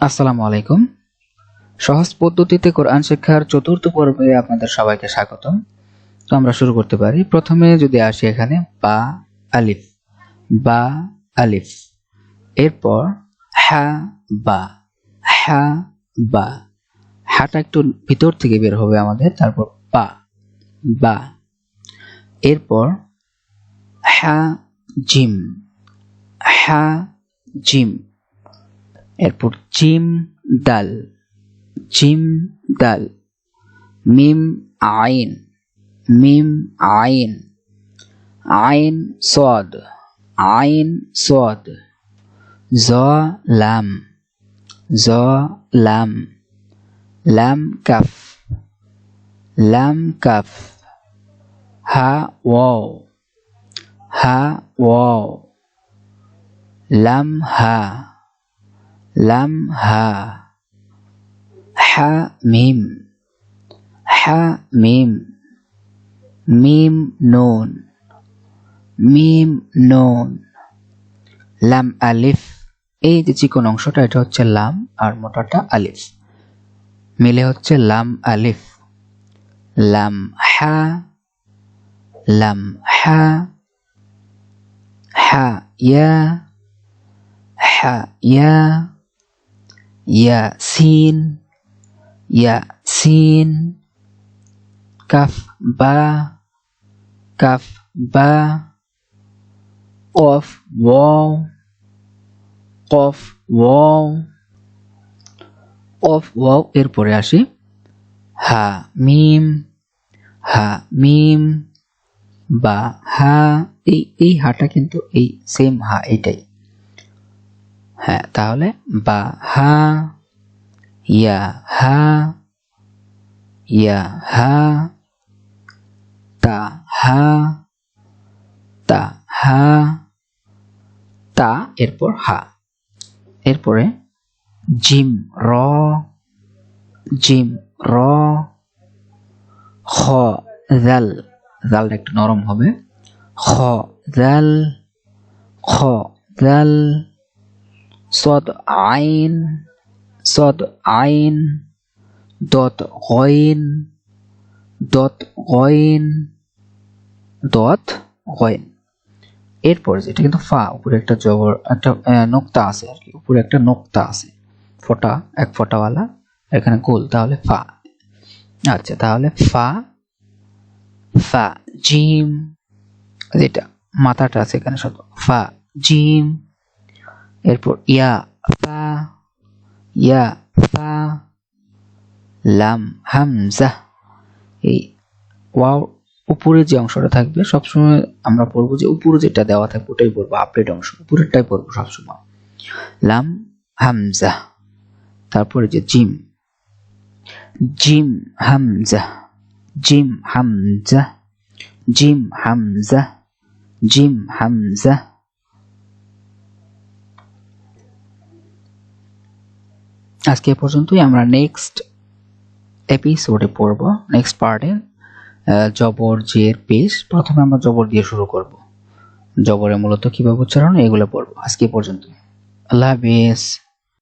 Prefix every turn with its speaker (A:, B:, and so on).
A: আসসালামু আলাইকুম। সহজ পদ্ধতিতে কোরআন শিক্ষার চতুর্থ পর্বে আপনাদের সবাইকে স্বাগতম। তো আমরা শুরু করতে পারি। প্রথমে যদি আসি এখানে, বা, আলিফ। বা, আলিফ। এরপর, হা, বা। হা, বা। হাটা একটু ভিতর থেকে বের হবে আমাদের, তারপর বা বা। এরপর, হা, জিম। হা, জিম। এরপর জিম দাল জিম দাল, মিম আইন মিম আইন আইন সদ আইন সদ, জ লাম জ লাম লাম কাফ লাম কাফ, হা ওয়াও হা ওয়াও, লাম হা। লাম হা হা মিম হা মিম মিম নুন মিম নুন লাম আলিফ এই যে চিকন অংশটা, এটা হচ্ছে লাম আর মোটাটা আলিফ মিলে হচ্ছে লাম আলিফ লাম হা লাম হা হা ইয়া হা ইয়া ইয়া সিন ইয়া সিন কাফ বা কাফ বা কফ ওয়াও কফ ওয়াও কফ ওয়াও এরপরে আসি হা মিম হা মিম বা হা এই এই হাটা কিন্তু এই সেম হা এটাই হ্যাঁ তাহলে বা হা, ইয়া হা ইয়া হা, তা হা তা হা, তা, এরপর হা। এরপরে জিম র জিম র, খ জাল জালটা একটু নরম হবে। খ জাল খ জাল সদ আইন সদ আইন দত গইন দত গইন দত গইন এরপরে যেটা কিন্তু ফা, উপরে একটা জবর, একটা নোক্তা আছে আর কি। উপরে একটা নোক্তা আছে। ফোটা, এক ফোটাওয়ালা, এখানে গোল, তাহলে ফা। আচ্ছা তাহলে ফা ফা, জিম, যেটা মাথাটা আছে এখানে শুধু ফা, জিম এরপর ইয়া, ফা ইয়া, ফা, লাম, হামজা। এই ওয়াও, উপরে যে অংশটা থাকবে, সবসময় আমরা পড়ব যে উপরে যেটা দেওয়া থাকবে, ওটাই পড়ব আপডেট অংশ। উপরেরটাই পড়ব সবসময়। লাম, হামজা। তারপরে যে জিম। জিম, হামজা। জিম হামজা। জিম হামজা। জিম, হামজা। আজকে পর্যন্তই। আমরা নেক্সট এপিসোডে পড়ব নেক্সট পার্টে জবর জের পেশ। প্রথমে আমরা জবর দিয়ে শুরু করব। জবরে মূলত কীভাবে উচ্চারণ এগুলো পড়ব। আজকে পর্যন্ত আল্লাহ হাফিজ।